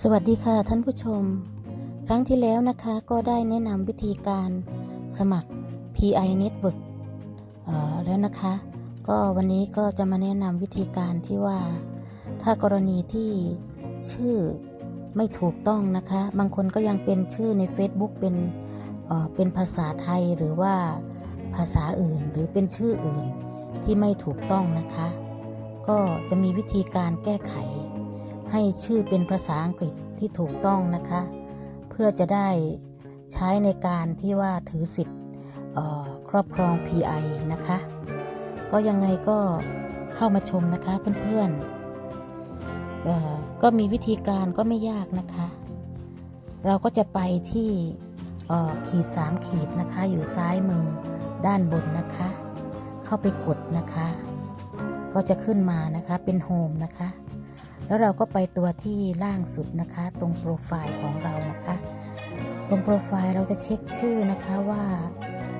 สวัสดีค่ะท่านผู้ชม ครั้งที่แล้วนะคะก็ได้แนะนำวิธีการสมัคร PI Network เอ่อแล้วนะคะ ก็วันนี้ก็จะมาแนะนำวิธีการที่ว่า ถ้ากรณีที่ชื่อไม่ถูกต้องนะคะ บางคนก็ยังเป็นชื่อใน Facebook เป็นเอ่อเป็นภาษาไทยหรือว่าภาษาอื่นหรือเป็นชื่ออื่นที่ไม่ถูกต้องนะคะ ก็จะมีวิธีการแก้ไข ให้ชื่อเป็นภาษาอังกฤษที่ถูกต้องนะคะ เพื่อจะได้ใช้ในการที่ว่าถือสิทธิ์ครอบครอง PI นะคะ ก็ยังไงก็เข้ามาชมนะคะเพื่อนๆก็มีวิธีการก็ไม่ยากนะคะ เราก็จะไปที่ขีดสามขีดนะคะอยู่ซ้ายมือด้านบนนะคะ เข้าไปกดนะคะ ก็จะขึ้นมานะคะเป็นโฮมนะคะ แล้วเราก็ไปตัวที่ล่างสุดนะคะ ตรงโปรไฟล์ของเรานะคะ ตรงโปรไฟล์เราจะเช็คชื่อนะคะว่า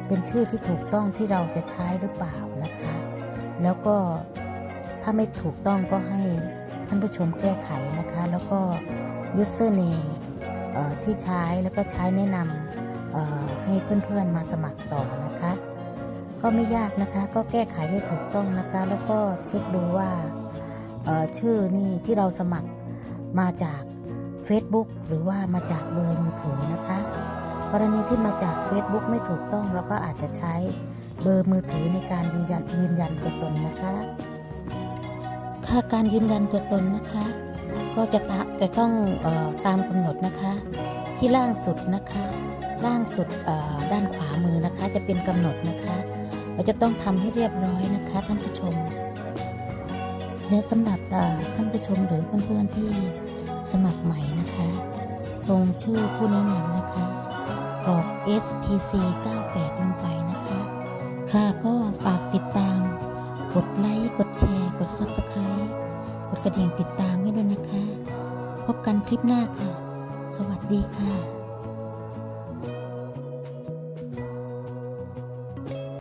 เป็นชื่อที่ถูกต้องที่เราจะใช้หรือเปล่านะคะ แล้วก็ถ้าไม่ถูกต้องก็ให้ท่านผู้ชมแก้ไขนะคะ แล้วก็ username เอ่อที่ใช้แล้วก็ใช้แนะนำให้เพื่อนๆมาสมัครต่อนะคะ ก็ไม่ยากนะคะ ก็แก้ไขให้ถูกต้องนะคะ แล้วก็เช็คดูว่า ชื่อนี่ที่เราสมัครมาจาก Facebook หรือว่ามาจากเบอร์มือถือนะคะ กรณีที่มาจาก Facebook ไม่ถูกต้องเราก็อาจจะใช้เบอร์มือถือในการยืนยันยืนยันตัวตนนะคะค่าการยืนยันตัวตนนะคะ ก็จะจะต้องออตามกำหนดนะคะ ที่ล่างสุดนะคะ ล่างสุดด้านขวามือนะคะ จะเป็นกำหนดนะคะ เราจะต้องทำให้เรียบร้อยนะคะท่านผู้ชม และสำหรับท่านผู้ชมหรือเพื่อนๆที่สมัครใหม่นะคะ ลงชื่อผู้แนะนำนะคะ กรอก SPC 98 ลงไปนะคะ ค่ะก็ฝากติดตาม กดไลค์ กดแชร์ กด Subscribe กดกระดิ่งติดตามให้ด้วยนะคะ พบกันคลิปหน้าค่ะ สวัสดีค่ะ